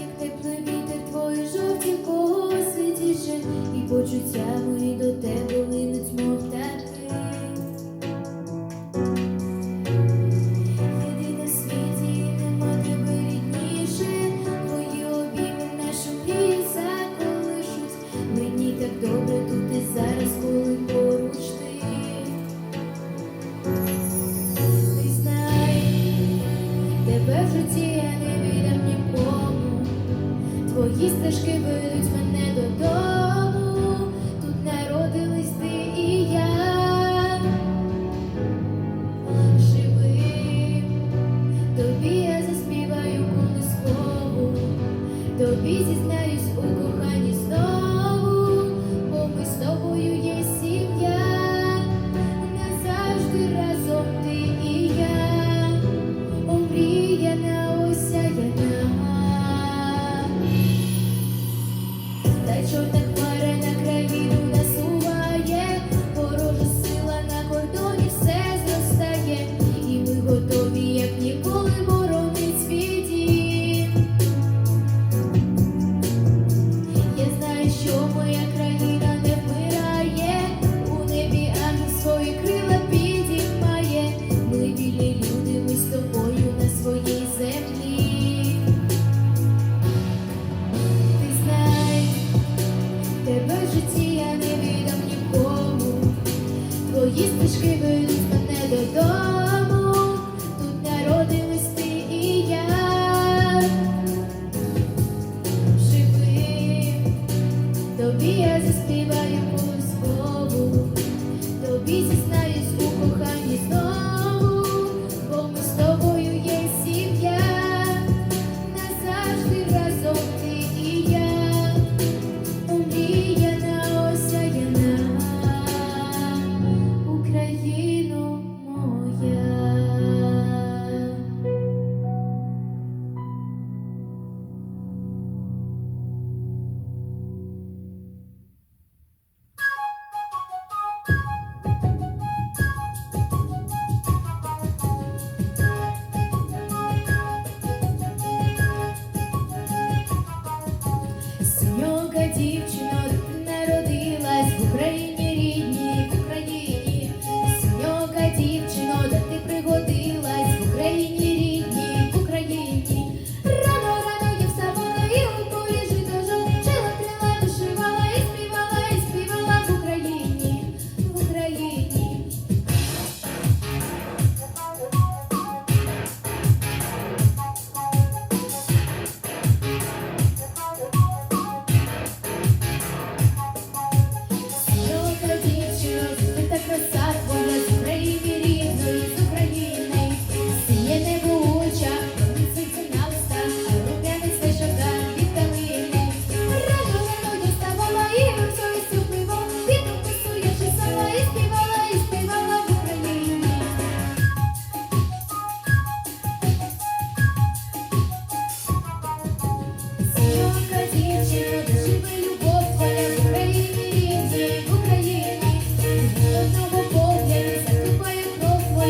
як теплий вітер твої жовті коси тіше, і почуття мої до тебе. Твої стежки ведуть готові, як ніколи, тобі я заспіваю колискову, тобі зізнаю.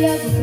Yeah.